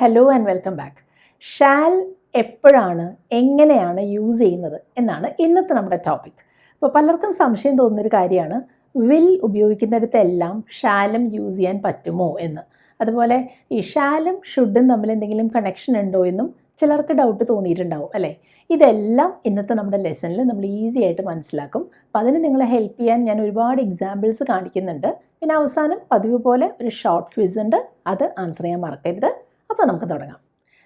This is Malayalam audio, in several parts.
Hello and welcome back shall എപ്പോഴാണ് എങ്ങനെയാണ് യൂസ് ചെയ്യുന്നത് എന്നാണ് ഇന്നത്തെ നമ്മുടെ ടോപ്പിക് അപ്പോൾ പലർക്കും സംശയം തോന്നുന്നൊരു കാര്യമാണ് വിൽ ഉപയോഗിക്കുന്നിടത്തെല്ലാം ഷാലും യൂസ് ചെയ്യാൻ പറ്റുമോ എന്ന്. അതുപോലെ ഈ ഷാലും ഷുഡും തമ്മിൽ എന്തെങ്കിലും കണക്ഷൻ ഉണ്ടോ എന്നും ചിലർക്ക് ഡൗട്ട് തോന്നിയിട്ടുണ്ടാവും അല്ലേ? ഇതെല്ലാം ഇന്നത്തെ നമ്മുടെ ലെസണിൽ നമ്മൾ ഈസി ആയിട്ട് മനസ്സിലാക്കും. അപ്പോൾ അതിന് നിങ്ങളെ ഹെൽപ്പ് ചെയ്യാൻ ഞാൻ ഒരുപാട് എക്സാമ്പിൾസ് കാണിക്കുന്നുണ്ട്. പിന്നെ അവസാനം പതിവ് പോലെ ഒരു ഷോർട്ട് ക്വിസ് ഉണ്ട്. അത് ആൻസർ ചെയ്യാൻ മറക്കരുത്. അപ്പോൾ നമുക്ക് തുടങ്ങാം.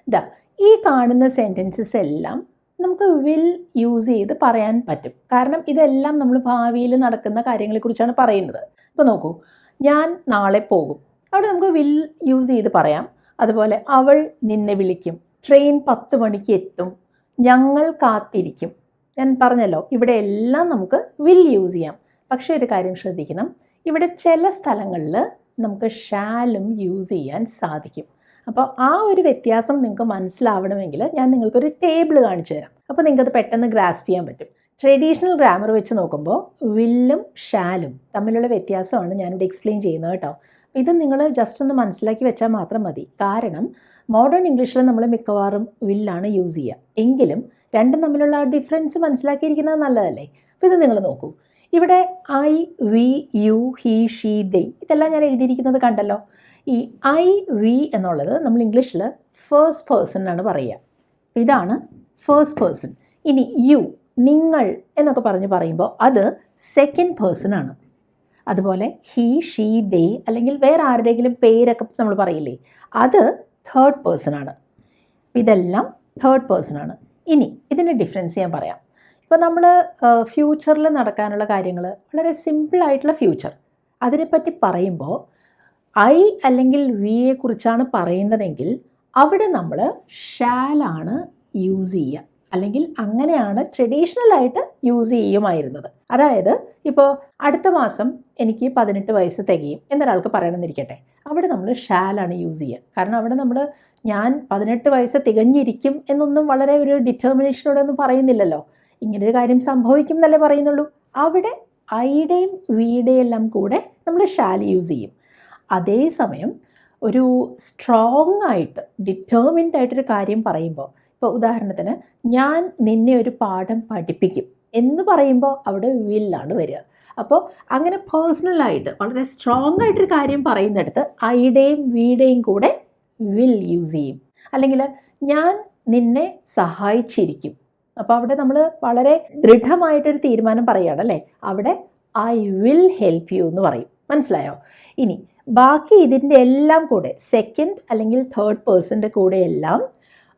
ഇതാ ഈ കാണുന്ന സെന്റൻസസ് എല്ലാം നമുക്ക് വിൽ യൂസ് ചെയ്ത് പറയാൻ പറ്റും. കാരണം ഇതെല്ലാം നമ്മൾ ഭാവിയിൽ നടക്കുന്ന കാര്യങ്ങളെക്കുറിച്ചാണ് പറയുന്നത്. അപ്പോൾ നോക്കൂ ഞാൻ നാളെ പോകും. അവിടെ നമുക്ക് വിൽ യൂസ് ചെയ്ത് പറയാം. അതുപോലെ അവൾ നിന്നെ വിളിക്കും. ട്രെയിൻ പത്ത് മണിക്ക് എത്തും. ഞങ്ങൾ കാത്തിരിക്കും. ഞാൻ പറഞ്ഞല്ലോ ഇവിടെ എല്ലാം നമുക്ക് വിൽ യൂസ് ചെയ്യാം. പക്ഷേ ഒരു കാര്യം ശ്രദ്ധിക്കണം. ഇവിടെ ചില സ്ഥലങ്ങളിൽ നമുക്ക് ഷാലും യൂസ് ചെയ്യാൻ സാധിക്കും. അപ്പോൾ ആ ഒരു വ്യത്യാസം നിങ്ങൾക്ക് മനസ്സിലാവണമെങ്കിൽ ഞാൻ നിങ്ങൾക്കൊരു ടേബിൾ കാണിച്ചു തരാം. അപ്പോൾ നിങ്ങൾക്കത് പെട്ടെന്ന് ഗ്രാസ്പ് ചെയ്യാൻ പറ്റും. ട്രഡീഷണൽ ഗ്രാമർ വെച്ച് നോക്കുമ്പോൾ വില്ലും ഷാലും തമ്മിലുള്ള വ്യത്യാസമാണ് ഞാനിവിടെ എക്സ്പ്ലെയിൻ ചെയ്യുന്നത് കേട്ടോ. ഇത് നിങ്ങൾ ജസ്റ്റ് ഒന്ന് മനസ്സിലാക്കി വെച്ചാൽ മാത്രം മതി. കാരണം മോഡേൺ ഇംഗ്ലീഷിൽ നമ്മൾ മിക്കവാറും വില്ലാണ് യൂസ് ചെയ്യുക. എങ്കിലും രണ്ടും തമ്മിലുള്ള ആ ഡിഫറൻസ് മനസ്സിലാക്കിയിരിക്കുന്നത് നല്ലതല്ലേ? അപ്പോൾ ഇത് നിങ്ങൾ നോക്കൂ. ഇവിടെ I we you he she they ഇതെല്ലാം ഞാൻ എഴുതിയിരിക്കുന്നത് കണ്ടല്ലോ. ഈ ഐ വി എന്നുള്ളത് നമ്മൾ ഇംഗ്ലീഷിൽ ഫേസ്റ്റ് പേഴ്സൺ എന്നാണ് പറയുക. ഇതാണ് ഫേസ്റ്റ് പേഴ്സൺ ഇനി യു നിങ്ങൾ എന്നൊക്കെ പറഞ്ഞ് പറയുമ്പോൾ അത് സെക്കൻഡ് പേഴ്സൺ ആണ്. അതുപോലെ ഹി ഷീ ദേ അല്ലെങ്കിൽ വേറെ ആരുടെയെങ്കിലും പേരൊക്കെ നമ്മൾ പറയില്ലേ അത് തേർഡ് പേഴ്സൺ ആണ്. ഇതെല്ലാം തേർഡ് പേഴ്സൺ ആണ്. ഇനി ഇതിന്റെ ഡിഫറൻസ് ഞാൻ പറയാം. ഇപ്പോൾ നമ്മൾ ഫ്യൂച്ചറിൽ നടക്കാനുള്ള കാര്യങ്ങൾ വളരെ സിമ്പിളായിട്ടുള്ള ഫ്യൂച്ചർ അതിനെപ്പറ്റി പറയുമ്പോൾ ഐ അല്ലെങ്കിൽ വിയെ കുറിച്ചാണ് പറയുന്നതെങ്കിൽ അവിടെ നമ്മൾ ഷാലാണ് യൂസ് ചെയ്യുക. അല്ലെങ്കിൽ അങ്ങനെയാണ് ട്രഡീഷണലായിട്ട് യൂസ് ചെയ്യുമായിരുന്നത്. അതായത് ഇപ്പോൾ അടുത്ത മാസം എനിക്ക് പതിനെട്ട് വയസ്സ് തികയും എന്നൊരാൾക്ക് പറയണമെന്നിരിക്കട്ടെ. അവിടെ നമ്മൾ ഷാലാണ് യൂസ് ചെയ്യുക. കാരണം അവിടെ നമ്മൾ ഞാൻ പതിനെട്ട് വയസ്സ് തികഞ്ഞിരിക്കും എന്നൊന്നും വളരെ ഒരു ഡിറ്റർമിനേഷനോടെ ഒന്നും പറയുന്നില്ലല്ലോ. ഇങ്ങനൊരു കാര്യം സംഭവിക്കും എന്നല്ലേ പറയുന്നുള്ളൂ. അവിടെ ഐയുടെയും വിയുടെയും എല്ലാം കൂടെ നമ്മൾ ഷാൽ യൂസ് ചെയ്യും. അതേസമയം ഒരു സ്ട്രോങ് ആയിട്ട് ഡിറ്റർമിൻഡ് ആയിട്ടൊരു കാര്യം പറയുമ്പോൾ ഇപ്പോൾ ഉദാഹരണത്തിന് ഞാൻ നിന്നെ ഒരു പാഠം പഠിപ്പിക്കും എന്ന് പറയുമ്പോൾ അവിടെ വില്ലാണ് വരിക. അപ്പോൾ അങ്ങനെ പേഴ്സണലായിട്ട് വളരെ സ്ട്രോങ് ആയിട്ടൊരു കാര്യം പറയുന്നിടത്ത് ഐയുടെയും വിയുടെയും കൂടെ വിൽ യൂസ് ചെയ്യും. അല്ലെങ്കിൽ ഞാൻ നിന്നെ സഹായിച്ചിരിക്കും. അപ്പോൾ അവിടെ നമ്മൾ വളരെ ദൃഢമായിട്ടൊരു തീരുമാനം പറയുകയാണ് അല്ലേ അവിടെ ഐ വിൽ ഹെൽപ്പ് യു എന്ന് പറയും. മനസ്സിലായോ? ഇനി ബാക്കി ഇതിന്റെ എല്ലാം കൂടെ സെക്കൻഡ് അല്ലെങ്കിൽ തേർഡ് പേഴ്സന്റെ കൂടെ എല്ലാം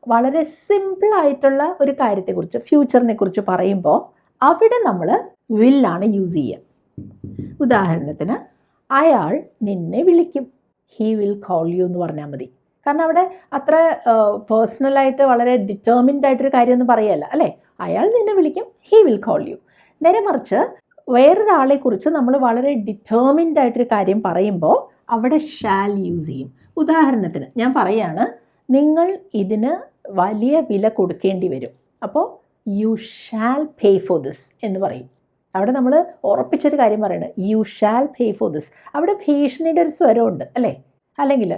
വളരെ സിമ്പിളായിട്ടുള്ള ഒരു കാര്യത്തെക്കുറിച്ച് ഫ്യൂച്ചറിനെ കുറിച്ച് പറയുമ്പോൾ അവിടെ നമ്മൾ വില്ലാണ് യൂസ് ചെയ്യുക. ഉദാഹരണത്തിന് അയാൾ നിന്നെ വിളിക്കും. ഹീ വിൽ കോൾ യു എന്ന് പറഞ്ഞാൽ മതി. കാരണം അവിടെ അത്ര പേഴ്സണലായിട്ട് വളരെ ഡിറ്റർമിൻഡ് ആയിട്ടൊരു കാര്യമൊന്നും പറയല്ല അല്ലേ? അയാൾ നിന്നെ വിളിക്കും ഹീ വിൽ കോൾ യു നേരെ മറിച്ച് വേറൊരാളെ കുറിച്ച് നമ്മൾ വളരെ ഡിറ്റർമിൻഡ് ആയിട്ടൊരു കാര്യം പറയുമ്പോൾ അവിടെ ഷാൽ യൂസ് ചെയ്യും. ഉദാഹരണത്തിന് ഞാൻ പറയാണ് നിങ്ങൾ ഇതിന് വലിയ വില കൊടുക്കേണ്ടി വരും. അപ്പോൾ you shall pay for this എന്ന് പറയും. അവിടെ നമ്മൾ ഉറപ്പിച്ചൊരു കാര്യം പറയുന്നത് you shall pay for this അവിടെ ഭീഷണിയുടെ ഒരു സ്വരമുണ്ട് അല്ലേ? അല്ലെങ്കിൽ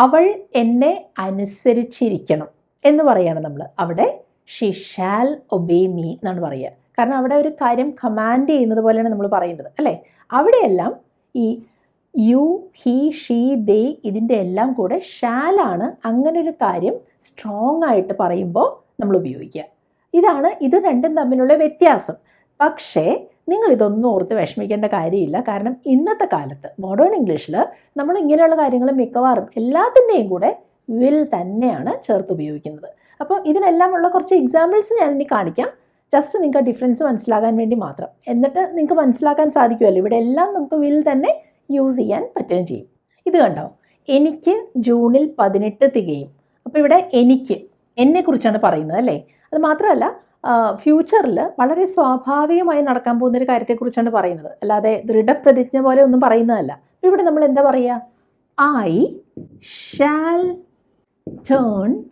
അവൾ എന്നെ അനുസരിച്ചിരിക്കണം എന്ന് പറയാണ് നമ്മൾ അവിടെ ഷീ ഷാൽ ഒബേ മീ എന്നാണ് പറയുക. കാരണം അവിടെ ഒരു കാര്യം കമാൻഡ് ചെയ്യുന്നത് പോലെയാണ് നമ്മൾ പറയുന്നത് അല്ലേ? അവിടെയെല്ലാം ഈ യു ഹി ഷീ ദേ ഇതിന്റെ എല്ലാം കൂടെ ഷാലാണ് അങ്ങനെ ഒരു കാര്യം സ്ട്രോങ് ആയിട്ട് പറയുമ്പോൾ നമ്മൾ ഉപയോഗിക്കുക. ഇതാണ് ഇത് രണ്ടും തമ്മിലുള്ള വ്യത്യാസം. പക്ഷേ നിങ്ങൾ ഇതൊന്നും ഓർത്ത് വിഷമിക്കേണ്ട കാര്യമില്ല. കാരണം ഇന്നത്തെ കാലത്ത് മോഡേൺ ഇംഗ്ലീഷിൽ നമ്മൾ ഇങ്ങനെയുള്ള കാര്യങ്ങൾ മിക്കവാറും എല്ലാത്തിന്റെയും കൂടെ വിൽ തന്നെയാണ് ചേർത്ത് ഉപയോഗിക്കുന്നത്. അപ്പോൾ ഇതിനെല്ലാമുള്ള കുറച്ച് എക്സാമ്പിൾസ് ഞാൻ ഇനി കാണിക്കാം. ജസ്റ്റ് നിങ്ങൾക്ക് ഡിഫറൻസ് മനസ്സിലാകാൻ വേണ്ടി മാത്രം. എന്നിട്ട് നിങ്ങൾക്ക് മനസ്സിലാക്കാൻ സാധിക്കുമല്ലോ. ഇവിടെ എല്ലാം നമുക്ക് വിൽ തന്നെ യൂസ് ചെയ്യാൻ പറ്റുകയും ചെയ്യും. ഇത് കണ്ടോ? എനിക്ക് ജൂണിൽ പതിനെട്ട് തികയും. അപ്പോൾ ഇവിടെ എനിക്ക് എന്നെക്കുറിച്ചാണ് പറയുന്നത് അല്ലേ? അത് മാത്രമല്ല ഫ്യൂച്ചറിൽ വളരെ സ്വാഭാവികമായി നടക്കാൻ പോകുന്ന ഒരു കാര്യത്തെക്കുറിച്ചാണ് പറയുന്നത്. അല്ലാതെ ദൃഢപ്രതിജ്ഞ പോലെ ഒന്നും പറയുന്നതല്ല. ഇവിടെ നമ്മൾ എന്താ പറയുക I shall turn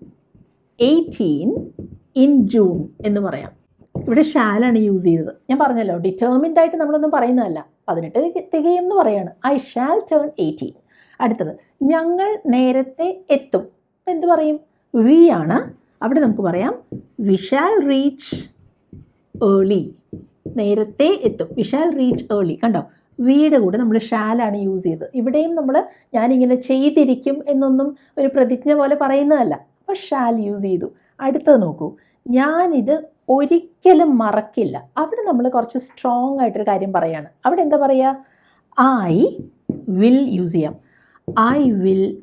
eighteen in June എന്ന് പറയാം. ഇവിടെ ഷാലാണ് യൂസ് ചെയ്തത്. ഞാൻ പറഞ്ഞല്ലോ ഡിറ്റർമിൻഡ് ആയിട്ട് നമ്മളൊന്നും പറയുന്നതല്ല. പതിനെട്ട് തികയും എന്ന് പറയാണ്. ഐ ഷാൽ ടേൺ എയ്റ്റീൻ അടുത്തത് ഞങ്ങൾ നേരത്തെ എത്തും. എന്ത് പറയും? വി ആണ് അവിടെ നമുക്ക് പറയാം വിഷാൽ റീച്ച് ഏർലി നേരത്തെ എത്തും. വിഷാൽ റീച്ച് ഏർലി കണ്ടോ? വീട് കൂടെ നമ്മൾ ഷാലാണ് യൂസ് ചെയ്തത്. ഇവിടെയും നമ്മൾ ഞാനിങ്ങനെ ചെയ്തിരിക്കും എന്നൊന്നും ഒരു പ്രതിജ്ഞ പോലെ പറയുന്നതല്ല. അപ്പോൾ ഷാൽ യൂസ് ചെയ്തു. അടുത്തത് നോക്കൂ. ഞാനിത് ഒരിക്കലും മറക്കില്ല. അവിടെ നമ്മൾ കുറച്ച് സ്ട്രോങ് ആയിട്ടൊരു കാര്യം പറയാണ്. അവിടെ എന്താ പറയുക ഐ വിൽ യൂസ് ചെയ്യാം. ഐ വിൽ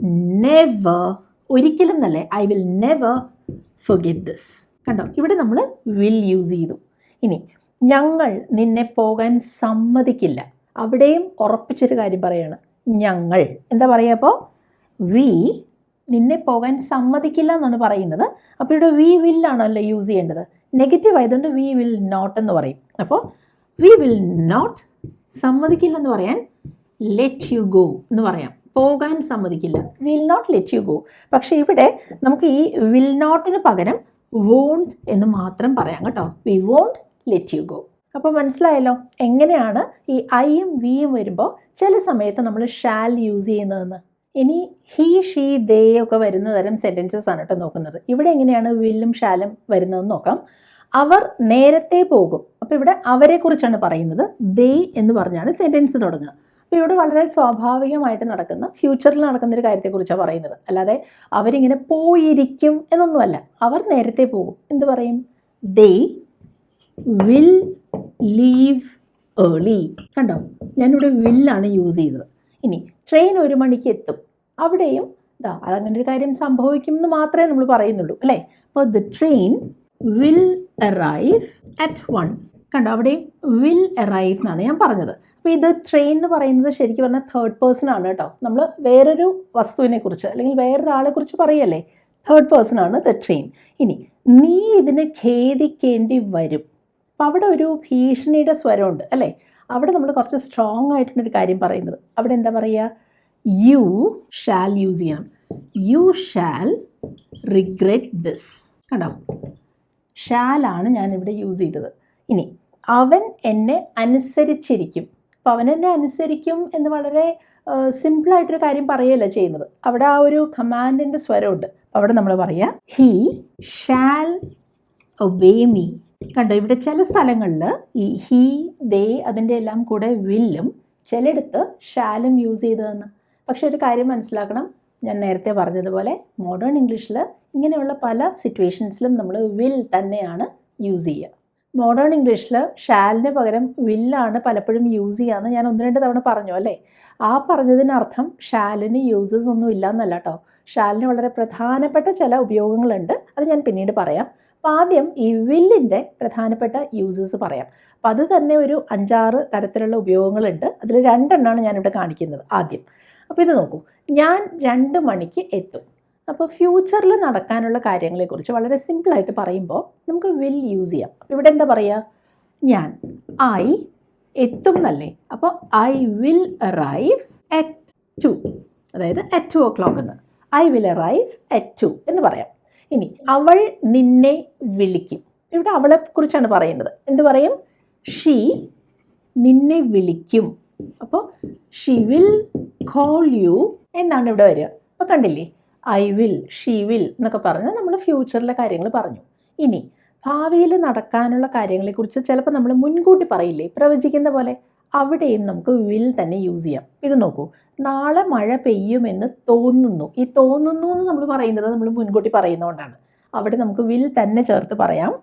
നെവർ ഒരിക്കലും എന്നല്ലേ. I will never forget this കണ്ടോ? ഇവിടെ നമ്മൾ വിൽ യൂസ് ചെയ്തു. ഇനി ഞങ്ങൾ നിന്നെ പോകാൻ സമ്മതിക്കില്ല. അവിടെയും ഉറപ്പിച്ചൊരു കാര്യം പറയാണ്. ഞങ്ങൾ. എന്താ പറയുക അപ്പോൾ വി നിന്നെ പോകാൻ സമ്മതിക്കില്ല എന്നാണ് പറയുന്നത്. അപ്പോൾ ഇവിടെ വി വില്ലാണല്ലോ യൂസ് ചെയ്യേണ്ടത്. നെഗറ്റീവ് ആയതുകൊണ്ട് വി വിൽ നോട്ട് എന്ന് പറയും. അപ്പോൾ വി വിൽ നോട്ട് സമ്മതിക്കില്ല എന്ന് പറയാൻ ലെറ്റ് യു ഗോ എന്ന് പറയാം. പോകാൻ സമ്മതിക്കില്ല. Will not let you go പക്ഷേ ഇവിടെ നമുക്ക് ഈ വിൽ നോട്ടിന് പകരം വോണ്ട് എന്ന് മാത്രം പറയാം കേട്ടോ. We won't let you go അപ്പോൾ മനസ്സിലായല്ലോ? എങ്ങനെയാണ് ഈ ഐയും വിയും വരുമ്പോൾ ചില സമയത്ത് നമ്മൾ ഷാൽ യൂസ് ചെയ്യുന്നതെന്ന്? ഇനി ഹീ ഷീ ദേ ഒക്കെ വരുന്ന തരം സെന്റൻസസ് ആണ് കേട്ടോ നോക്കുന്നത്. ഇവിടെ എങ്ങനെയാണ് വില്ലും ഷാലും വരുന്നതെന്ന് നോക്കാം. അവർ നേരത്തെ പോകും. അപ്പോൾ ഇവിടെ അവരെക്കുറിച്ചാണ് പറയുന്നത്. ദേ എന്ന് പറഞ്ഞാണ് സെന്റൻസ് തുടങ്ങുക. അപ്പോൾ ഇവിടെ വളരെ സ്വാഭാവികമായിട്ട് നടക്കുന്ന ഫ്യൂച്ചറിൽ നടക്കുന്ന ഒരു കാര്യത്തെക്കുറിച്ചാണ് പറയുന്നത്. അല്ലാതെ അവരിങ്ങനെ പോയിരിക്കും എന്നൊന്നുമല്ല. അവർ നേരത്തെ പോകും. എന്ത് പറയും? ദേ വിൽ ലീവ് ഏർലി കണ്ടോ? ഞാനിവിടെ വില്ലാണ് യൂസ് ചെയ്തത്. ഇനി ട്രെയിൻ ഒരു മണിക്ക് എത്തും. അവിടെയും ഇതാ അതങ്ങനെ ഒരു കാര്യം സംഭവിക്കും എന്ന് മാത്രമേ നമ്മൾ പറയുന്നുള്ളൂ. അല്ലേ? അപ്പോൾ the train will arrive at one കണ്ടോ? അവിടെയും വിൽ അറൈവ് എന്നാണ് ഞാൻ പറഞ്ഞത്. അപ്പോൾ ഇത് ട്രെയിൻ എന്ന് പറയുന്നത് ശരിക്കും പറഞ്ഞാൽ തേർഡ് പേഴ്സൺ ആണ് കേട്ടോ. നമ്മൾ വേറൊരു വസ്തുവിനെ കുറിച്ച് അല്ലെങ്കിൽ വേറൊരാളെ കുറിച്ച് പറയല്ലേ? തേർഡ് പേഴ്സൺ ആണ് ദ ട്രെയിൻ ഇനി നീ ഇതിനെ ഖേദിക്കേണ്ടി വരും. അപ്പോൾ അവിടെ ഒരു ഭീഷണിയുടെ സ്വരമുണ്ട് അല്ലേ? അവിടെ നമ്മൾ കുറച്ച് സ്ട്രോങ് ആയിട്ടുള്ളൊരു കാര്യം പറയുന്നത്. അവിടെ എന്താ പറയുക? യു ഷാൽ യൂസ് ചെയ്യണം. യു ഷാൽ റിഗ്രറ്റ് ദിസ് കണ്ടോ? ഷാലാണ് ഞാനിവിടെ യൂസ് ചെയ്തത്. ഇനി അവൻ എന്നെ അനുസരിച്ചിരിക്കും. അപ്പോൾ അവൻ എന്നെ അനുസരിക്കും എന്ന് വളരെ സിമ്പിളായിട്ടൊരു കാര്യം പറയുകയല്ല ചെയ്യുന്നത്. അവിടെ ആ ഒരു കമാൻഡിന്റെ സ്വരമുണ്ട്. അവിടെ നമ്മൾ പറയുക ഹീ ഷാൽ ഒബേ മീ കണ്ടോ ഇവിടെ ചില സ്ഥലങ്ങളിൽ ഈ ഹീ ദേ അതിന്റെ എല്ലാം കൂടെ വില്ലും ചിലയിടത്ത് ഷാലും യൂസ് ചെയ്തതെന്ന്. പക്ഷെ ഒരു കാര്യം മനസ്സിലാക്കണം. ഞാൻ നേരത്തെ പറഞ്ഞതുപോലെ മോഡേൺ ഇംഗ്ലീഷിൽ ഇങ്ങനെയുള്ള പല സിറ്റുവേഷൻസിലും നമ്മൾ വിൽ തന്നെയാണ് യൂസ് ചെയ്യുക. മോഡേൺ ഇംഗ്ലീഷിൽ ഷാലിന് പകരം വില്ലാണ് പലപ്പോഴും യൂസ് ചെയ്യാമെന്ന് ഞാൻ ഒന്ന് രണ്ട് തവണ പറഞ്ഞു അല്ലേ? ആ പറഞ്ഞതിനർത്ഥം ഷാലിന് യൂസസ് ഒന്നും ഇല്ല എന്നല്ല കേട്ടോ ഷാലിന് വളരെ പ്രധാനപ്പെട്ട ചില ഉപയോഗങ്ങളുണ്ട് അത് ഞാൻ പിന്നീട് പറയാം. അപ്പോൾ ആദ്യം ഈ വില്ലിന്റെ പ്രധാനപ്പെട്ട യൂസസ് പറയാം. അപ്പം അത് തന്നെ ഒരു അഞ്ചാറ് തരത്തിലുള്ള ഉപയോഗങ്ങളുണ്ട്. അതിൽ രണ്ടെണ്ണമാണ് ഞാനിവിടെ കാണിക്കുന്നത് ആദ്യം. അപ്പോൾ ഇത് നോക്കൂ. ഞാൻ രണ്ട് മണിക്ക് എത്തും. അപ്പോൾ ഫ്യൂച്ചറിൽ നടക്കാനുള്ള കാര്യങ്ങളെക്കുറിച്ച് വളരെ സിമ്പിളായിട്ട് പറയുമ്പോൾ നമുക്ക് വിൽ യൂസ് ചെയ്യാം. ഇവിടെ എന്താ പറയുക ഞാൻ ഐ എത്തും എന്നല്ലേ അപ്പോൾ I will arrive at two അതായത് അറ്റ് ടു ഒ ക്ലോക്ക് എന്ന്. I will arrive at two എന്ന് പറയാം. ഇനി അവൾ നിന്നെ വിളിക്കും. ഇവിടെ അവളെ കുറിച്ചാണ് പറയുന്നത്. എന്ത് പറയും? ഷീ നിന്നെ വിളിക്കും. അപ്പോൾ ഷീ വിൽ കോൾ യു എന്നാണ് ഇവിടെ വരിക. അപ്പോൾ കണ്ടില്ലേ? ഐ വിൽ ഷീ വിൽ എന്നൊക്കെ പറഞ്ഞ് നമ്മൾ ഫ്യൂച്ചറിലെ കാര്യങ്ങൾ പറഞ്ഞു. ഇനി ഭാവിയിൽ നടക്കാനുള്ള കാര്യങ്ങളെക്കുറിച്ച് ചിലപ്പോൾ നമ്മൾ മുൻകൂട്ടി പറയില്ലേ? പ്രവചിക്കുന്ന പോലെ അവിടെയും നമുക്ക് വിൽ തന്നെ യൂസ് ചെയ്യാം. ഇത് നോക്കൂ നാളെ മഴ പെയ്യുമെന്ന് തോന്നുന്നു. ഈ തോന്നുന്നു എന്ന് നമ്മൾ പറയുന്നത് നമ്മൾ മുൻകൂട്ടി പറയുന്നതുകൊണ്ടാണ്. അവിടെ നമുക്ക് വിൽ തന്നെ ചേർത്ത് പറയാം.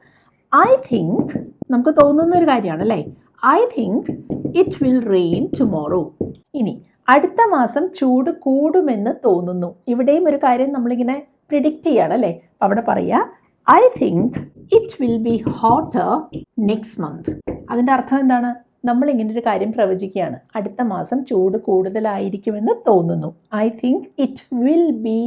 ഐ തിങ്ക് നമുക്ക് തോന്നുന്ന ഒരു കാര്യമാണ് അല്ലേ? I think it will rain tomorrow. ഇനി അടുത്ത മാസം ചൂട് കൂടുമെന്ന് തോന്നുന്നു. ഇവിടെയും ഒരു കാര്യം നമ്മളിങ്ങനെ പ്രിഡിക്റ്റ് ചെയ്യാണ് അല്ലേ? അവിടെ പറയാ I think it will be hotter next month അതിന്റെ അർത്ഥം എന്താണ്? നമ്മൾ ഇങ്ങനെ ഒരു കാര്യം പ്രവചിക്കുകയാണ്. അടുത്ത മാസം ചൂട് കൂടുതലായിരിക്കുമെന്ന് തോന്നുന്നു. I think it will be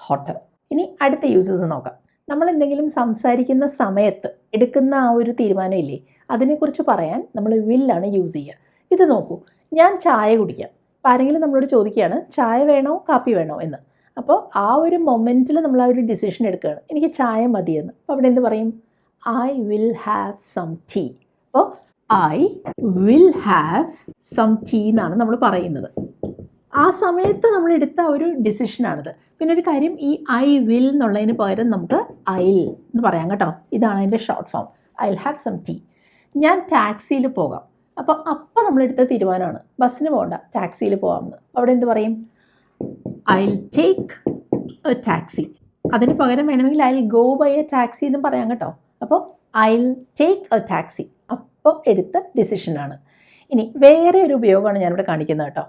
hotter ഇനി അടുത്ത യൂസസ് നോക്കാം. നമ്മൾ എന്തെങ്കിലും സംസാരിക്കുന്ന സമയത്ത് എടുക്കുന്ന ആ ഒരു തീരുമാനമില്ലേ അതിനെക്കുറിച്ച് പറയാൻ നമ്മൾ വില്ലാണ് യൂസ് ചെയ്യുക. ഇത് നോക്കൂ. ഞാൻ ചായ കുടിക്കാം. അപ്പോൾ ആരെങ്കിലും നമ്മളോട് ചോദിക്കുകയാണ് ചായ വേണോ കാപ്പി വേണോ? എന്ന്. അപ്പോൾ ആ ഒരു മൊമെന്റിൽ നമ്മൾ ആ ഒരു ഡിസിഷൻ എടുക്കുകയാണ് എനിക്ക് ചായ മതിയെന്ന്. അപ്പോൾ അവിടെ എന്ത് പറയും? I will have some tea അപ്പോൾ I will have some tea എന്നാണ് നമ്മൾ പറയുന്നത്. ആ സമയത്ത് നമ്മൾ എടുത്ത ഒരു ഡിസിഷനാണിത് പിന്നെ ഒരു കാര്യം ഈ ഐ വിൽ എന്നുള്ളതിന് പകരം നമുക്ക് ഐൽ എന്ന് പറയാം കേട്ടോ. ഇതാണ് അതിന്റെ short form. I have some tea ഞാൻ ടാക്സിയിൽ പോകാം. അപ്പോൾ അപ്പം നമ്മളെടുത്ത തീരുമാനമാണ്. ബസ്സിന് പോകണ്ട ടാക്സിയിൽ പോകാമെന്ന് അവിടെ എന്ത് പറയും? ഐ ടേക്ക് എ ടാക്സി അതിന് പകരം വേണമെങ്കിൽ I go by a taxi എന്നും പറയാം കേട്ടോ. അപ്പോൾ ഐ ടേക്ക് എ ടാക്സി അപ്പോൾ എടുത്ത ഡിസിഷനാണ് ഇനി വേറെ ഒരു ഉപയോഗമാണ് ഞാനിവിടെ കാണിക്കുന്നത് കേട്ടോ.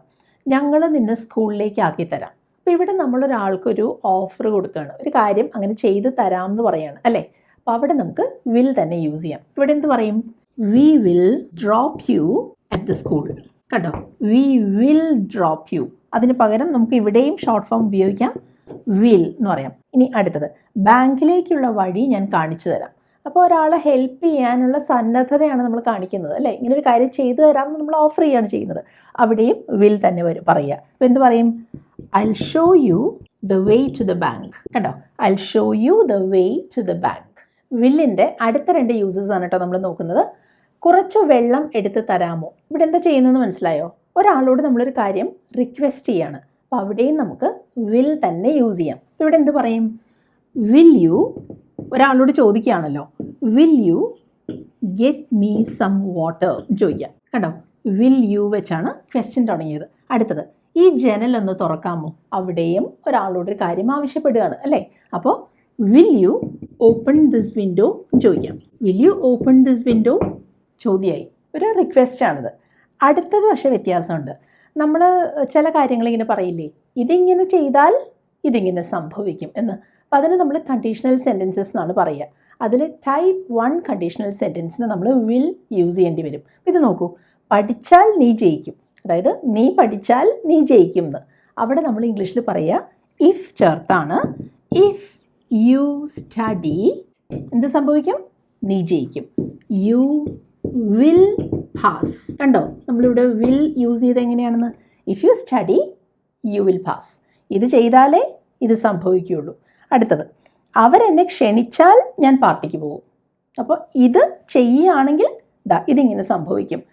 ഞങ്ങൾ നിന്നെ സ്കൂളിലേക്ക് ആക്കി തരാം. അപ്പോൾ ഇവിടെ നമ്മളൊരാൾക്കൊരു ഓഫർ കൊടുക്കുകയാണ്. ഒരു കാര്യം അങ്ങനെ ചെയ്ത് തരാം എന്ന് പറയാണ് അല്ലേ? അപ്പോൾ അവിടെ നമുക്ക് വിൽ തന്നെ യൂസ് ചെയ്യാം. ഇവിടെ എന്ത് പറയും? We will drop you at the school കേട്ടോ വി വിൽ ഡ്രോപ്പ് യു അതിന് പകരം നമുക്ക് ഇവിടെയും ഷോർട്ട് ഫോം ഉപയോഗിക്കാം. വിൽ എന്ന് പറയാം. ഇനി അടുത്തത്. ബാങ്കിലേക്കുള്ള വഴി ഞാൻ കാണിച്ചു തരാം. അപ്പോൾ ഒരാളെ ഹെൽപ്പ് ചെയ്യാനുള്ള സന്നദ്ധതയാണ് നമ്മൾ കാണിക്കുന്നത് അല്ലേ? ഇങ്ങനെ ഒരു കാര്യം ചെയ്തു എന്ന് നമ്മൾ ഓഫർ ചെയ്യുകയാണ് ചെയ്യുന്നത്. അവിടെയും വിൽ തന്നെ വരും പറയുക. അപ്പോൾ എന്ത് പറയും? I show you the way to the bank കേട്ടോ I show you the way to the bank വില്ലിന്റെ അടുത്ത രണ്ട് യൂസസ് ആണ് കേട്ടോ നമ്മൾ നോക്കുന്നത്. കുറച്ച് വെള്ളം എടുത്ത് തരാമോ? ഇവിടെ എന്താ ചെയ്യുന്നതെന്ന് മനസ്സിലായോ? ഒരാളോട് നമ്മളൊരു കാര്യം റിക്വസ്റ്റ് ചെയ്യാണ്. അപ്പോൾ അവിടെയും നമുക്ക് വിൽ തന്നെ യൂസ് ചെയ്യാം. ഇവിടെ എന്ത് പറയും? വിൽ യു ഒരാളോട് ചോദിക്കുകയാണല്ലോ. Will you get me some water ചോദിക്കാം. കേട്ടോ വിൽ യു വെച്ചാണ് ക്വസ്റ്റ്യൻ തുടങ്ങിയത്. അടുത്തത് ഈ ജനൽ ഒന്ന് തുറക്കാമോ? അവിടെയും ഒരാളോട് ഒരു കാര്യം ആവശ്യപ്പെടുകയാണ് അല്ലേ? അപ്പോൾ will you open this window ചോദിക്കാം. Will you open this window ചോദ്യമായി. ഒരു റിക്വസ്റ്റാണിത് അടുത്തത് പക്ഷേ വ്യത്യാസമുണ്ട്. നമ്മൾ ചില കാര്യങ്ങൾ ഇങ്ങനെ പറയില്ലേ ഇതിങ്ങനെ ചെയ്താൽ ഇതിങ്ങനെ സംഭവിക്കും എന്ന്. അപ്പോൾ അതിന് നമ്മൾ കണ്ടീഷണൽ സെന്റൻസസ് എന്നാണ് പറയുക. അതിൽ ടൈപ്പ് വൺ കണ്ടീഷണൽ സെന്റൻസിന് നമ്മൾ വിൽ യൂസ് ചെയ്യേണ്ടി വരും. ഇത് നോക്കൂ. പഠിച്ചാൽ നീ ജയിക്കും. അതായത് നീ പഠിച്ചാൽ നീ ജയിക്കും എന്ന്. അവിടെ നമ്മൾ ഇംഗ്ലീഷിൽ പറയുക ഇഫ് ചേർത്താണ്. ഇഫ് യു സ്റ്റഡി എന്ത് സംഭവിക്കും? നീ ജയിക്കും. യു വിൽ പാസ് കണ്ടോ? നമ്മളിവിടെ വിൽ യൂസ് ചെയ്ത് എങ്ങനെയാണെന്ന്? If you study you will pass ഇത് ചെയ്താലേ ഇത് സംഭവിക്കുകയുള്ളൂ. അടുത്തത് അവരെന്നെ ക്ഷണിച്ചാൽ ഞാൻ പാർട്ടിക്ക് പോകും. അപ്പോൾ ഇത് ചെയ്യുകയാണെങ്കിൽ ദാ ഇതിങ്ങനെ സംഭവിക്കും.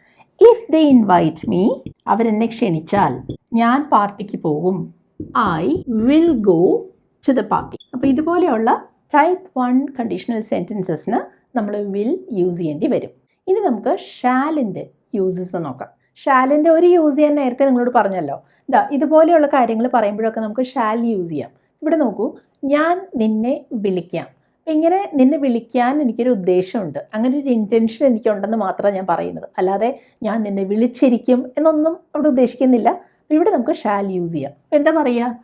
ഇഫ് ദേ ഇൻവൈറ്റ് മീ അവരെന്നെ ക്ഷണിച്ചാൽ ഞാൻ പാർട്ടിക്ക് പോകും. I will go to the party അപ്പോൾ ഇതുപോലെയുള്ള ടൈപ്പ് വൺ കണ്ടീഷണൽ സെന്റൻസസിന് നമ്മൾ വിൽ യൂസ് ചെയ്യേണ്ടി വരും. ഇനി നമുക്ക് ഷാലിന്റെ യൂസസ് നോക്കാം. ഷാലിന്റെ ഒരു യൂസ് ചെയ്യാൻ നേരത്തെ നിങ്ങളോട് പറഞ്ഞല്ലോ. ഇതാ ഇതുപോലെയുള്ള കാര്യങ്ങൾ പറയുമ്പോഴൊക്കെ നമുക്ക് ഷാൽ യൂസ് ചെയ്യാം. ഇവിടെ നോക്കൂ ഞാൻ നിന്നെ വിളിക്കാം. അപ്പം ഇങ്ങനെ നിന്നെ വിളിക്കാൻ എനിക്കൊരു ഉദ്ദേശമുണ്ട്. അങ്ങനെ ഒരു ഇന്റൻഷൻ എനിക്കുണ്ടെന്ന് മാത്രമാണ് ഞാൻ പറയുന്നത്. അല്ലാതെ ഞാൻ നിന്നെ വിളിച്ചിരിക്കും എന്നൊന്നും അവിടെ ഉദ്ദേശിക്കുന്നില്ല. ഇവിടെ നമുക്ക് ഷാൽ യൂസ് ചെയ്യാം. അപ്പോൾ എന്താ പറയുക?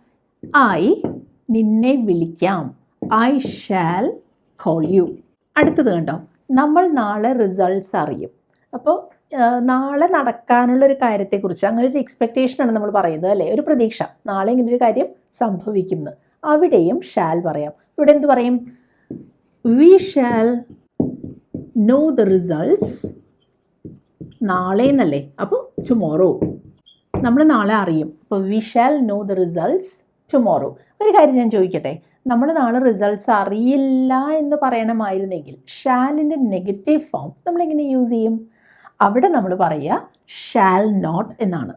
ഐ നിന്നെ വിളിക്കാം. ഐ ഷാൽ കോൾ യു അടുത്തത് കണ്ടോ? നമ്മൾ നാളെ റിസൾട്ട്സ് അറിയും. അപ്പോൾ നാളെ നടക്കാനുള്ള ഒരു കാര്യത്തെക്കുറിച്ച് അങ്ങനെ ഒരു എക്സ്പെക്റ്റേഷനാണ് നമ്മൾ പറയുന്നത് അല്ലേ? ഒരു പ്രതീക്ഷ. നാളെ ഇങ്ങനെ ഒരു കാര്യം സംഭവിക്കുന്നു അവിടെയും ഷാൽ പറയാം. ഇവിടെ എന്ത് പറയും? We shall know the results നാളെ എന്നല്ലേ? അപ്പോൾ ടുമോറോ നമ്മൾ നാളെ അറിയും. അപ്പോൾ we shall know the results tomorrow ഒരു കാര്യം ഞാൻ ചോദിക്കട്ടെ? നമ്മൾ നാളെ റിസൾട്ട്സ് അറിയില്ല എന്ന് പറയണമായിരുന്നെങ്കിൽ ഷാലിന്റെ നെഗറ്റീവ് ഫോം നമ്മളെങ്ങനെ യൂസ് ചെയ്യും? അവിടെ നമ്മൾ പറയുക ഷാൽ നോട്ട് എന്നാണ്.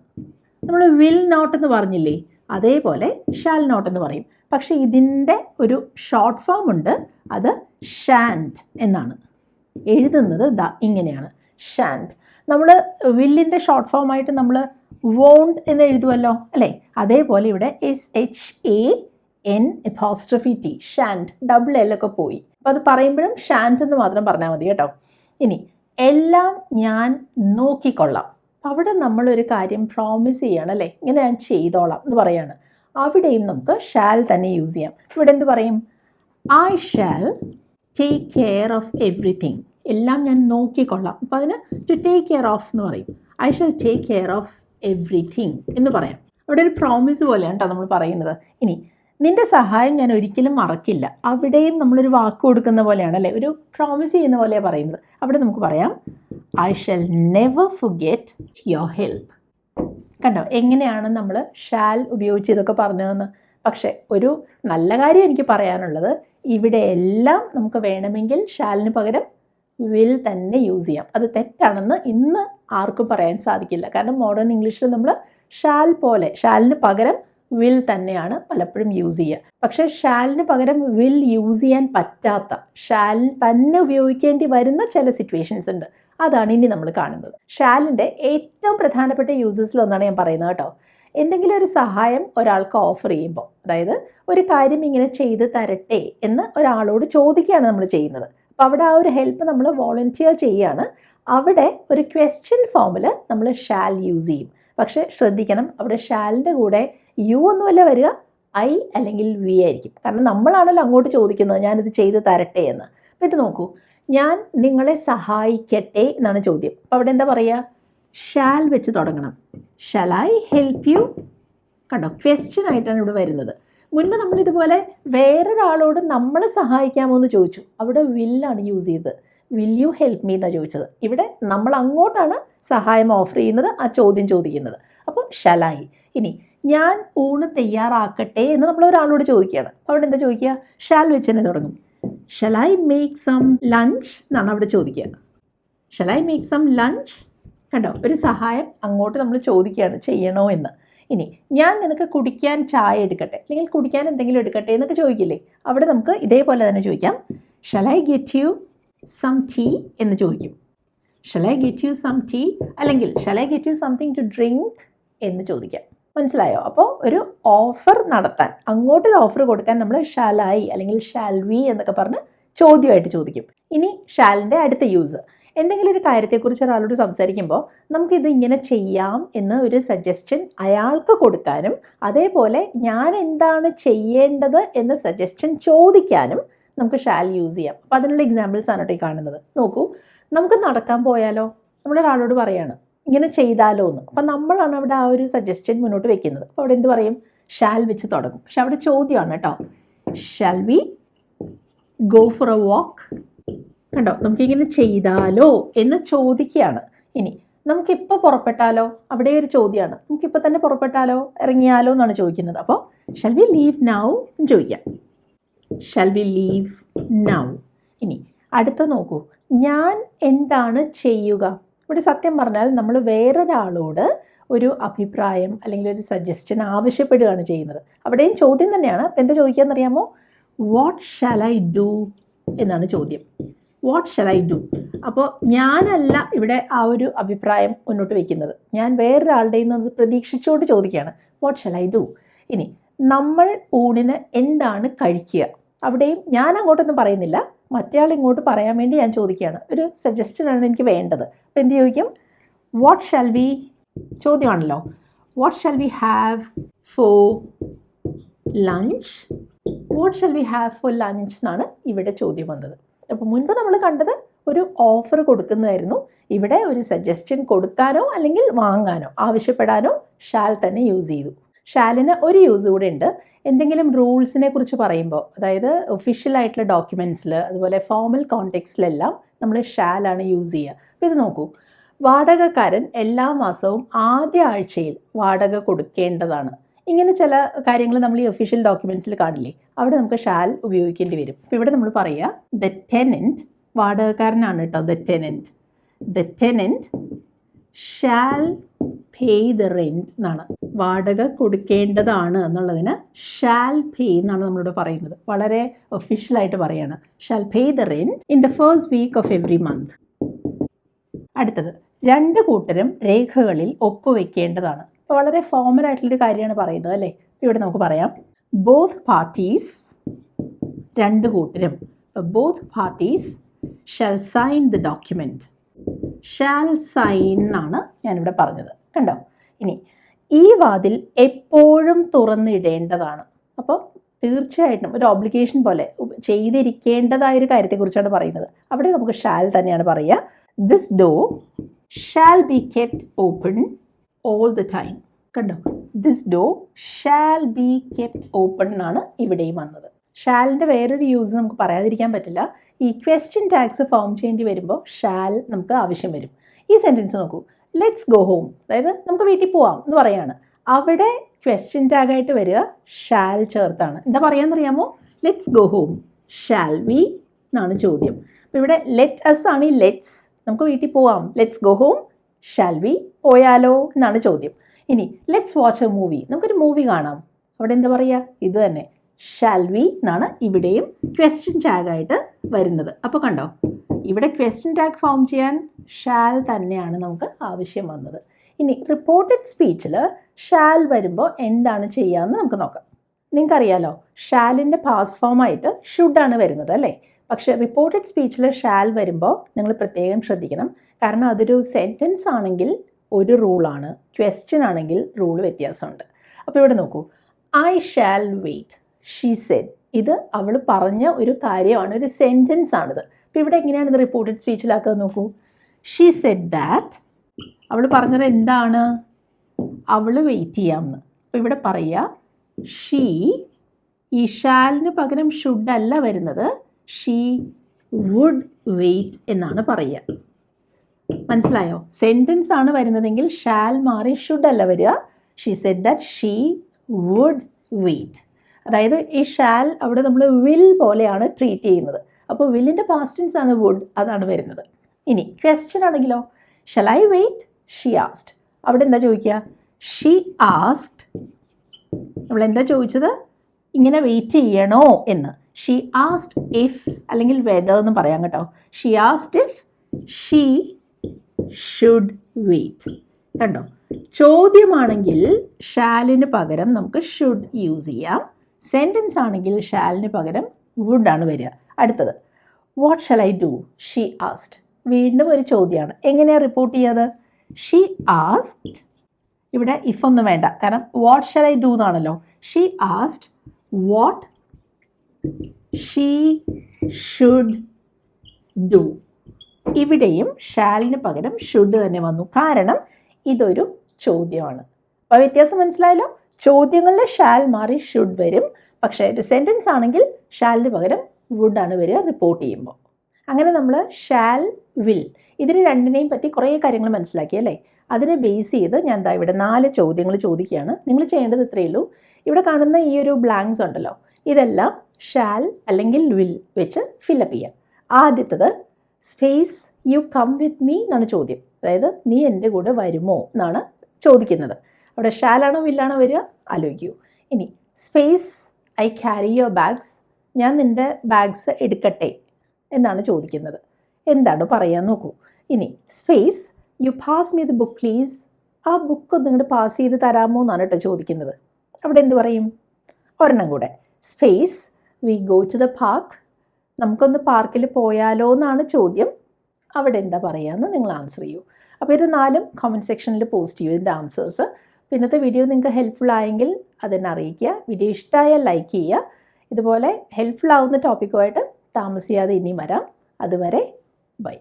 നമ്മൾ വിൽ നോട്ട് എന്ന് പറഞ്ഞില്ലേ അതേപോലെ ഷാൽ നോട്ട് എന്ന് പറയും. പക്ഷേ ഇതിന്റെ ഒരു ഷോർട്ട് ഫോം ഉണ്ട് അത് ഷാൻഡ് എന്നാണ്. എഴുതുന്നത് ദ ഇങ്ങനെയാണ് ഷാൻഡ് നമ്മൾ വില്ലിന്റെ ഷോർട്ട് ഫോമായിട്ട് നമ്മൾ വോണ്ട് എന്ന് എഴുതുമല്ലോ അല്ലേ? അതേപോലെ ഇവിടെ S H A N apostrophe T shan't double L ഒക്കെ പോയി. അപ്പോൾ അത് പറയുമ്പോഴും ഷാൻഡ് എന്ന് മാത്രം പറഞ്ഞാൽ മതി കേട്ടോ. ഇനി എല്ലാം ഞാൻ നോക്കിക്കൊള്ളാം. അവിടെ നമ്മളൊരു കാര്യം പ്രോമിസ് ചെയ്യണം അല്ലേ? ഇങ്ങനെ ഞാൻ ചെയ്തോളാം എന്ന് പറയാണ്. അവിടെയും നമുക്ക് ഷാൽ തന്നെ യൂസ് ചെയ്യാം. ഇവിടെ എന്ത് പറയും? I shall take care of everything എല്ലാം ഞാൻ നോക്കിക്കൊള്ളാം. അപ്പോൾ അതിന് ടു ടേക്ക് കെയർ ഓഫ് എന്ന് പറയും. I shall take care of everything എന്ന് പറയാം. അവിടെ ഒരു പ്രോമിസ് പോലെയാണ് കേട്ടോ നമ്മൾ പറയുന്നത്. ഇനി നിന്റെ സഹായം ഞാൻ ഒരിക്കലും മറക്കില്ല. അവിടെയും നമ്മളൊരു വാക്ക് കൊടുക്കുന്ന പോലെയാണ് അല്ലേ? ഒരു പ്രോമിസ് ചെയ്യുന്ന പോലെയാണ് പറയുന്നത്. അവിടെ നമുക്ക് പറയാം I shall never forget your help കണ്ടോ? എങ്ങനെയാണ് നമ്മൾ ഷാൽ ഉപയോഗിച്ച് ഇതൊക്കെ പറഞ്ഞതെന്ന്? പക്ഷേ ഒരു നല്ല കാര്യം എനിക്ക് പറയാനുള്ളത് ഇവിടെ എല്ലാം നമുക്ക് വേണമെങ്കിൽ ഷാലിന് പകരം വിൽ തന്നെ യൂസ് ചെയ്യാം. അത് തെറ്റാണെന്ന് ഇന്ന് ആർക്കും പറയാൻ സാധിക്കില്ല. കാരണം മോഡേൺ ഇംഗ്ലീഷിൽ നമ്മൾ ഷാൽ പോലെ ഷാലിന് പകരം വിൽ തന്നെയാണ് പലപ്പോഴും യൂസ് ചെയ്യുക. പക്ഷേ ഷാലിന് പകരം വിൽ യൂസ് ചെയ്യാൻ പറ്റാത്ത ഷാലിൻ തന്നെ ഉപയോഗിക്കേണ്ടി വരുന്ന ചില സിറ്റുവേഷൻസ് ഉണ്ട്. അതാണ് ഇനി നമ്മൾ കാണുന്നത്. ഷാലിന്റെ ഏറ്റവും പ്രധാനപ്പെട്ട യൂസസിൽ ഞാൻ പറയുന്നത് കേട്ടോ. എന്തെങ്കിലും ഒരു സഹായം ഒരാൾക്ക് ഓഫർ ചെയ്യുമ്പോൾ അതായത് ഒരു കാര്യം ഇങ്ങനെ ചെയ്ത് തരട്ടെ എന്ന് ഒരാളോട് ചോദിക്കുകയാണ് നമ്മൾ ചെയ്യുന്നത്. അപ്പോൾ അവിടെ ആ ഒരു ഹെൽപ്പ് നമ്മൾ വോളണ്ടിയർ ചെയ്യുകയാണ്. അവിടെ ഒരു ക്വസ്റ്റ്യൻ ഫോമിൽ നമ്മൾ ഷാൽ യൂസ് ചെയ്യും. പക്ഷേ ശ്രദ്ധിക്കണം അവിടെ ഷാലിന്റെ കൂടെ യു ഒന്നുമല്ല വരിക ഐ അല്ലെങ്കിൽ വി ആയിരിക്കും. കാരണം നമ്മളാണല്ലോ അങ്ങോട്ട് ചോദിക്കുന്നത് ഞാനിത് ചെയ്ത് തരട്ടെ എന്ന്. അപ്പോൾ ഇത് നോക്കൂ. ഞാൻ നിങ്ങളെ സഹായിക്കട്ടെ എന്നാണ് ചോദ്യം. അപ്പോൾ അവിടെ എന്താ പറയുക ഷാൽ വെച്ച് തുടങ്ങണം. ഷാൽ ഐ ഹെൽപ്പ് യു കണ്ടോ? ക്വസ്റ്റ്യൻ ആയിട്ടാണ് ഇവിടെ വരുന്നത്. മുൻപ് നമ്മൾ ഇതുപോലെ വേറൊരാളോട് നമ്മൾ സഹായിക്കാമോ എന്ന് ചോദിച്ചു. അവിടെ വില്ലാണ് യൂസ് ചെയ്തത്. വിൽ യു ഹെൽപ്പ് മീ എന്നാണ് ചോദിച്ചത്. ഇവിടെ നമ്മൾ അങ്ങോട്ടാണ് സഹായം ഓഫർ ചെയ്യുന്നത് ആ ചോദ്യം ചോദിക്കുന്നത്. അപ്പോൾ ഷലായി ഇനി ഞാൻ ഊണ് തയ്യാറാക്കട്ടെ എന്ന് നമ്മൾ ഒരാളോട് ചോദിക്കുകയാണ്. അവിടെ എന്താ ചോദിക്കുക? ഷാൽ വെച്ച് തന്നെ തുടങ്ങും. ഐ മേക്ക് സം ലഞ്ച് എന്നാണ് അവിടെ ചോദിക്കുക. ഐ മേക്ക് സം ലഞ്ച് കണ്ടോ? ഒരു സഹായം അങ്ങോട്ട് നമ്മൾ ചോദിക്കുകയാണ് ചെയ്യണോ എന്ന്. ഇനി ഞാൻ നിനക്ക് കുടിക്കാൻ ചായ എടുക്കട്ടെ. അല്ലെങ്കിൽ കുടിക്കാൻ എന്തെങ്കിലും എടുക്കട്ടെ എന്നൊക്കെ ചോദിക്കില്ലേ? അവിടെ നമുക്ക് ഇതേപോലെ തന്നെ ചോദിക്കാം. I get you some tea എന്ന് ചോദിക്കും. I get you some tea അല്ലെങ്കിൽ I get you something to drink എന്ന് ചോദിക്കാം. മനസ്സിലായോ? അപ്പോൾ ഒരു ഓഫർ നടത്താൻ അങ്ങോട്ടൊരു ഓഫർ കൊടുക്കാൻ നമ്മൾ ഷാലായി അല്ലെങ്കിൽ ഷാൽ വി എന്നൊക്കെ പറഞ്ഞ് ചോദ്യമായിട്ട് ചോദിക്കും. ഇനി ഷാലിന്റെ അടുത്ത യൂസ് എന്തെങ്കിലും ഒരു കാര്യത്തെക്കുറിച്ച് ഒരാളോട് സംസാരിക്കുമ്പോൾ നമുക്കിത് ഇങ്ങനെ ചെയ്യാം എന്ന് ഒരു സജഷൻ അയാൾക്ക് കൊടുക്കാനും അതേപോലെ ഞാൻ എന്താണ് ചെയ്യേണ്ടത് എന്ന് സജഷൻ ചോദിക്കാനും നമുക്ക് ഷാൽ യൂസ് ചെയ്യാം. അപ്പോൾ അതിനുള്ള എക്സാമ്പിൾസ് ആണ് കേട്ടോ ഈ കാണുന്നത്. നോക്കൂ നമുക്ക് നടക്കാൻ പോയാലോ? നമ്മളൊരാളോട് പറയാണ് ഇങ്ങനെ ചെയ്താലോ എന്ന് അപ്പം നമ്മളാണ് അവിടെ ആ ഒരു സജസ്റ്റൻ മുന്നോട്ട് വെക്കുന്നത്. അപ്പോൾ അവിടെ എന്ത് പറയും? ഷാൽ വെച്ച് തുടങ്ങും. പക്ഷെ അവിടെ ചോദ്യമാണ് കേട്ടോ shall we go for a walk കണ്ടോ? നമുക്കിങ്ങനെ ചെയ്താലോ എന്ന് ചോദിക്കുകയാണ്. ഇനി നമുക്കിപ്പോൾ പുറപ്പെട്ടാലോ? അവിടെ ഒരു ചോദ്യമാണ് നമുക്കിപ്പോൾ തന്നെ പുറപ്പെട്ടാലോ? ഇറങ്ങിയാലോ എന്നാണ് ചോദിക്കുന്നത്. അപ്പോൾ ഷൽ വി ലീവ് നൗ എന്ന് ചോദിക്കാം ഷൽ വി ലീവ് നൗ ഇനി അടുത്ത നോക്കൂ. ഞാൻ എന്താണ് ചെയ്യുക? ഇവിടെ സത്യം പറഞ്ഞാൽ നമ്മൾ വേറൊരാളോട് ഒരു അഭിപ്രായം അല്ലെങ്കിൽ ഒരു സജസ്റ്റൻ ആവശ്യപ്പെടുകയാണ് ചെയ്യുന്നത്. അവിടെയും ചോദ്യം തന്നെയാണ്. അപ്പം എന്താ ചോദിക്കാമെന്നറിയാമോ വാട്ട് ഷാൽ ഐ ഡു എന്നാണ് ചോദ്യം. വാട്ട് ഷാൽ ഐ ഡു അപ്പോൾ ഞാനല്ല ഇവിടെ ആ ഒരു അഭിപ്രായം മുന്നോട്ട് വയ്ക്കുന്നത് ഞാൻ വേറൊരാളുടെ നിന്ന് പ്രതീക്ഷിച്ചുകൊണ്ട് ചോദിക്കുകയാണ്. വാട്ട് ഷാൽ ഐ ഡു ഇനി നമ്മൾ ഊണിന് എന്താണ് കഴിക്കുക? അവിടെയും ഞാൻ അങ്ങോട്ടൊന്നും പറയുന്നില്ല. മറ്റേയാൾ ഇങ്ങോട്ട് പറയാൻ വേണ്ടി ഞാൻ ചോദിക്കുകയാണ്. ഒരു സജസ്റ്റനാണ് എനിക്ക് വേണ്ടത്. അപ്പോൾ എന്ത് ചോദിക്കും what shall we ചോദ്യമാണല്ലോ. What shall we have for lunch what shall we have for lunch എന്നാണ് ഇവിടെ ചോദ്യം വന്നത്. അപ്പോൾ മുൻപ് നമ്മൾ കണ്ടത് ഒരു ഓഫർ കൊടുക്കുന്നതായിരുന്നു. ഇവിടെ ഒരു സജസ്റ്റൻ കൊടുക്കാനോ അല്ലെങ്കിൽ വാങ്ങാനോ ആവശ്യപ്പെടാനോ ഷാൽ തന്നെ യൂസ് ചെയ്തു. ഷാലിന് ഒരു യൂസ് കൂടെ ഉണ്ട്. എന്തെങ്കിലും റൂൾസിനെ കുറിച്ച് പറയുമ്പോൾ അതായത് ഒഫീഷ്യലായിട്ടുള്ള ഡോക്യുമെന്റ്സിൽ അതുപോലെ ഫോമൽ കോണ്ടെക്സ്റ്റിലെല്ലാം നമ്മൾ ഷാലാണ് യൂസ് ചെയ്യുക. അപ്പോൾ ഇത് നോക്കൂ. വാടകക്കാരൻ എല്ലാ മാസവും ആദ്യ ആഴ്ചയിൽ വാടക കൊടുക്കേണ്ടതാണ്. ഇങ്ങനെ ചില കാര്യങ്ങൾ നമ്മൾ ഈ ഒഫീഷ്യൽ ഡോക്യുമെന്റ്സിൽ കാണില്ലേ? അവിടെ നമുക്ക് ഷാൽ ഉപയോഗിക്കേണ്ടി വരും. അപ്പോൾ ഇവിടെ നമ്മൾ പറയുക ദ ടെനന്റ് വാടകക്കാരനാണ് കേട്ടോ the tenant the tenant shall pay the rent എന്നാണ്. വാടക കൊടുക്കേണ്ടതാണ് എന്നുള്ളതിന് ഷാൽ പേ എന്നാണ് നമ്മളിവിടെ പറയുന്നത്. വളരെ ഒഫീഷ്യലായിട്ട് പറയാണ്. Shall pay the rent in the first week of every month അടുത്തത് രണ്ട് കൂട്ടരും രേഖകളിൽ ഒപ്പുവെക്കേണ്ടതാണ്. വളരെ ഫോമൽ ആയിട്ടുള്ളൊരു കാര്യമാണ് പറയുന്നത് അല്ലേ? ഇവിടെ നമുക്ക് പറയാം. ബോത്ത് പാർട്ടീസ് രണ്ട് കൂട്ടരും. Both parties shall sign the document shall sign എന്നാണ് ഞാനിവിടെ പറഞ്ഞത്. കണ്ടോ? ഇനി ഈ വാതിൽ എപ്പോഴും തുറന്നിടേണ്ടതാണ്. അപ്പോൾ തീർച്ചയായിട്ടും ഒരു ഓബ്ലിഗേഷൻ പോലെ ചെയ്തിരിക്കേണ്ടതായ ഒരു കാര്യത്തെക്കുറിച്ചാണ് പറയുന്നത്. അവിടെ നമുക്ക് ഷാൽ തന്നെയാണ് പറയുക. This door shall be kept open all the time കണ്ടോ? This door shall be kept open എന്നാണ് ഇവിടെയും വന്നത്. ഷാലിന്റെ വേറൊരു യൂസ് നമുക്ക് പറയാതിരിക്കാൻ പറ്റില്ല. ഈ ക്വസ്റ്റ്യൻ ടാക്സ് ഫോം ചെയ്യേണ്ടി വരുമ്പോൾ ഷാൽ നമുക്ക് ആവശ്യം വരും. ഈ സെന്റൻസ് നോക്കൂ. ലെറ്റ്സ് ഗോ ഹോം അതായത് നമുക്ക് വീട്ടിൽ പോവാം എന്ന് പറയാണ്. അവിടെ ക്വസ്റ്റ്യൻ ടാഗായിട്ട് വരിക ഷാൽ ചേർത്താണ്. എന്താ പറയാമെന്നറിയാമോ let's go home shall we എന്നാണ് ചോദ്യം. അപ്പോൾ ഇവിടെ ലെറ്റ് അസ് ആണ് ഈ ലെറ്റ്സ് നമുക്ക് വീട്ടിൽ പോവാം. Let's go home shall we പോയാലോ എന്നാണ് ചോദ്യം. ഇനി ലെറ്റ്സ് വാച്ച് എ മൂവി നമുക്കൊരു മൂവി കാണാം. അവിടെ എന്താ പറയുക? ഇത് തന്നെ. ഷാൽ വി എന്നാണ് ഇവിടെയും ക്വസ്റ്റ്യൻ ടാഗായിട്ട് വരുന്നത്. അപ്പോൾ കണ്ടോ ഇവിടെ ക്വസ്റ്റ്യൻ ടാഗ് ഫോം ചെയ്യാൻ ഷാൽ തന്നെയാണ് നമുക്ക് ആവശ്യം വന്നത്. ഇനി റിപ്പോർട്ടഡ് സ്പീച്ചിൽ ഷാൽ വരുമ്പോൾ എന്താണ് ചെയ്യാമെന്ന് നമുക്ക് നോക്കാം. നിങ്ങൾക്കറിയാലോ ഷാലിന്റെ പാസ് ഫോമായിട്ട് ഷുഡാണ് വരുന്നത് അല്ലേ? പക്ഷേ റിപ്പോർട്ടഡ് സ്പീച്ചിൽ ഷാൽ വരുമ്പോൾ നിങ്ങൾ പ്രത്യേകം ശ്രദ്ധിക്കണം. കാരണം അതൊരു സെന്റൻസ് ആണെങ്കിൽ ഒരു റൂളാണ് ക്വസ്റ്റ്യൻ ആണെങ്കിൽ റൂൾ വ്യത്യാസമുണ്ട്. അപ്പോൾ ഇവിടെ നോക്കൂ I shall wait she said ഇത് അവൾ പറഞ്ഞ ഒരു കാര്യമാണ് ഒരു സെന്റൻസ് ആണിത്. അപ്പോൾ ഇവിടെ എങ്ങനെയാണ് ഇത് റിപ്പോർട്ടഡ് സ്പീച്ചിലാക്കുക നോക്കൂ. ഷീ സെഡ് ദാറ്റ് അവൾ പറഞ്ഞത് എന്താണ്? അവൾ വെയിറ്റ് ചെയ്യാമെന്ന്. അപ്പോൾ ഇവിടെ പറയുക ഷീ ഈ പകരം ഷുഡ് അല്ല വരുന്നത് ഷീ വുഡ് വെയിറ്റ് എന്നാണ് പറയുക മനസ്സിലായോ? സെന്റൻസ് ആണ് വരുന്നതെങ്കിൽ ഷാൽ മാറി ഷുഡ് അല്ല വരിക. She said that she would wait അതായത് ഈ ഷാൽ അവിടെ നമ്മൾ വിൽ പോലെയാണ് ട്രീറ്റ് ചെയ്യുന്നത്. അപ്പോൾ വില്ലിന്റെ പാസ്റ്റൻസ് ആണ് വുഡ് അതാണ് വരുന്നത്. ഇനി ക്വസ്റ്റ്യൻ ആണെങ്കിലോ? Shall I wait she asked അവിടെ എന്താ ചോദിക്കുക? ഷീ ആസ്റ്റ് നമ്മൾ എന്താ ചോദിച്ചത്? ഇങ്ങനെ വെയിറ്റ് ചെയ്യണോ എന്ന്. ഷീ ആസ്റ്റ് ഇഫ് അല്ലെങ്കിൽ വെദർ എന്ന് പറയാം കേട്ടോ. She asked if she should wait കണ്ടോ? ചോദ്യമാണെങ്കിൽ ഷാലിന് പകരം നമുക്ക് ഷുഡ് യൂസ് ചെയ്യാം. സെന്റൻസ് ആണെങ്കിൽ ഷാലിന് പകരം വുഡാണ് വരിക. അടുത്തത് what shall I do she asked വീണ്ടും ഒരു ചോദ്യമാണ് എങ്ങനെയാണ് റിപ്പോർട്ട് ചെയ്യാത് ഷീ ആസ്റ്റ് ഇവിടെ ഇഫ് ഒന്നും വേണ്ട. കാരണം വാട്ട് ഷെൽ ഐ ഡു എന്നാണല്ലോ. She asked what she should do ഇവിടെയും ഷാലിന് പകരം ഷുഡ് തന്നെ വന്നു. കാരണം ഇതൊരു ചോദ്യമാണ്. അപ്പോൾ വ്യത്യാസം മനസ്സിലായല്ലോ? ചോദ്യങ്ങളിൽ ഷാൽ മാറി ഷുഡ് വരും. പക്ഷേ ഒരു സെന്റൻസ് ആണെങ്കിൽ ഷാലിന് പകരം വുഡാണ് വരിക റിപ്പോർട്ട് ചെയ്യുമ്പോൾ. അങ്ങനെ നമ്മൾ ഷാൽ വിൽ ഇതിന് രണ്ടിനെയും പറ്റി കുറേ കാര്യങ്ങൾ മനസ്സിലാക്കി അല്ലേ? അതിനെ ബേസ് ചെയ്ത് ഞാൻ എന്താ ഇവിടെ നാല് ചോദ്യങ്ങൾ ചോദിക്കുകയാണ്. നിങ്ങൾ ചെയ്യേണ്ടത് ഇത്രയേ ഉള്ളൂ. ഇവിടെ കാണുന്ന ഈ ഒരു ബ്ലാങ്ക്സ് ഉണ്ടല്ലോ. ഇതെല്ലാം ഷാൽ അല്ലെങ്കിൽ വിൽ വെച്ച് ഫില്ലപ്പ് ചെയ്യാം. ആദ്യത്തത് space you come with me എന്നാണ് ചോദ്യം. അതായത് നീ എന്റെ കൂടെ വരുമോ എന്നാണ് ചോദിക്കുന്നത്. അവിടെ ഷാലാണോ വില്ലാണോ വരിക? ആലോചിക്കൂ. ഇനി space I carry your bags ഞാൻ നിന്റെ ബാഗ്സ് എടുക്കട്ടെ എന്നാണ് ചോദിക്കുന്നത്. എന്താണ് പറയാൻ നോക്കൂ. ഇനി space you pass me the book please ആ ബുക്ക് നിങ്ങളുടെ പാസ് ചെയ്ത് തരാമോ എന്നാണ് കേട്ടോ ചോദിക്കുന്നത്. അവിടെ എന്ത് പറയും? ഒരെണ്ണം കൂടെ. Space we go to the park നമുക്കൊന്ന് പാർക്കിൽ പോയാലോ എന്നാണ് ചോദ്യം. അവിടെ എന്താ പറയുക എന്ന് നിങ്ങൾ ആൻസർ ചെയ്യൂ. അപ്പോൾ ഇത് നാലും കമന്റ് സെക്ഷനിൽ പോസ്റ്റ് ചെയ്യൂ ഇതിന്റെ ആൻസേഴ്സ് അപ്പോൾ ഇന്നത്തെ വീഡിയോ നിങ്ങൾക്ക് ഹെൽപ്ഫുൾ ആയെങ്കിൽ അതെന്നെ അറിയിക്കുക. വീഡിയോ ഇഷ്ടമായാൽ ലൈക്ക് ചെയ്യുക. ഇതുപോലെ ഹെൽപ്ഫുൾ ആവുന്ന ടോപ്പിക്കുമായിട്ട് താമസിയാതെ ഇനിയും വരാം. അതുവരെ ബൈ